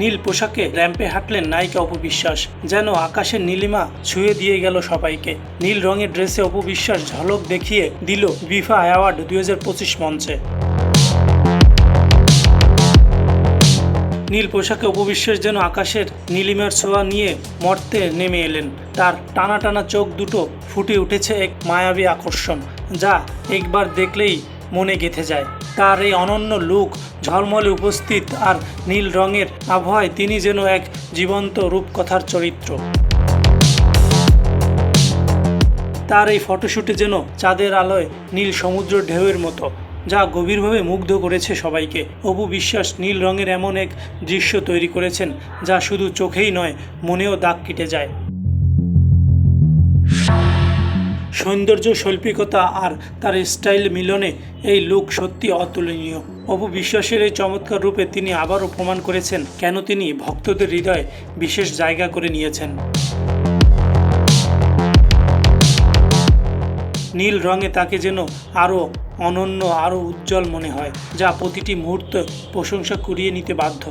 নীল পোশাকে র্যাম্পে হাঁটলেন নায়িকা অপবিশ্বাস, যেন আকাশের নীলিমা ছুঁয়ে দিয়ে গেল সবাইকে। নীল রঙের ড্রেসে অপবিশ্বাস ঝলক দেখিয়ে দিল বিফা অ্যাওয়ার্ড দুই হাজার পঁচিশ মঞ্চে। নীল পোশাকে অপবিশ্বাস যেন আকাশের নীলিমার ছোঁয়া নিয়ে মর্তে নেমে এলেন। তার টানা টানা চোখ দুটো ফুটে উঠেছে এক মায়াবী আকর্ষণ, যা একবার দেখলেই মনে গেঁথে যায়। তার এই অনন্য লুক, ঝলমলে উপস্থিত আর নীল রঙের আবহাওয়ায় তিনি যেন এক জীবন্ত রূপকথার চরিত্র। তার এই ফটোশ্যুটে যেন চাঁদের আলোয় নীল সমুদ্র ঢেউয়ের মতো, যা গভীরভাবে মুগ্ধ করেছে সবাইকে। অপু বিশ্বাস নীল রঙের এমন এক দৃশ্য তৈরি করেছেন, যা শুধু চোখেই নয়, মনেও দাগ কেটে যায়। সৌন্দর্য, শৈল্পিকতা আর তার স্টাইল মিলনে এই লুক সত্যি অতুলনীয়। অপু বিশ্বাসের এই চমৎকার রূপে তিনি আবারও প্রমাণ করেছেন কেন তিনি ভক্তদের হৃদয়ে বিশেষ জায়গা করে নিয়েছেন। নীল রঙে তাকে যেন আরও অনন্য, আরও উজ্জ্বল মনে হয়, যা প্রতিটি মুহূর্ত প্রশংসা কুড়িয়ে নিতে বাধ্য।